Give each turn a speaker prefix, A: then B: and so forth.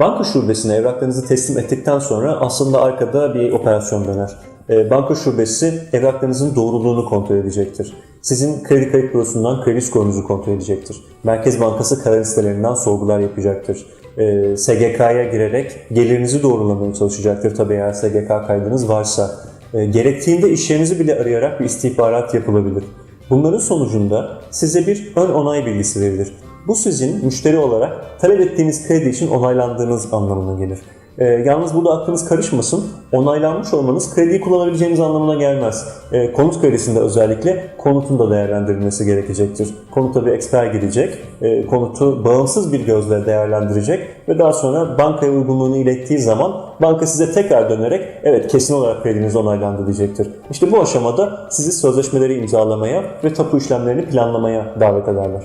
A: Banka şubesine evraklarınızı teslim ettikten sonra aslında arkada bir operasyon döner. Ee, Banka şubesi evraklarınızın doğruluğunu kontrol edecektir. Sizin kredi kayıt bürosundan kredi skorunuzu kontrol edecektir. Merkez Bankası karar sitelerinden sorgular yapacaktır. Ee, SGK'ya girerek gelirinizi doğrulamaya çalışacaktır tabii eğer SGK kaydınız varsa. Ee, gerektiğinde iş yerinizi bile arayarak bir istihbarat yapılabilir. Bunların sonucunda size bir ön onay bilgisi verilir. Bu sizin müşteri olarak talep ettiğiniz kredi için onaylandığınız anlamına gelir. Ee, yalnız burada aklınız karışmasın. Onaylanmış olmanız krediyi kullanabileceğiniz anlamına gelmez. Ee, konut kredisinde özellikle konutun da değerlendirilmesi gerekecektir. Konuta bir eksper gidecek, e, konutu bağımsız bir gözle değerlendirecek ve daha sonra bankaya uygunluğunu ilettiği zaman banka size tekrar dönerek evet kesin olarak krediniz onaylandı diyecektir. İşte bu aşamada sizi sözleşmeleri imzalamaya ve tapu işlemlerini planlamaya davet ederler.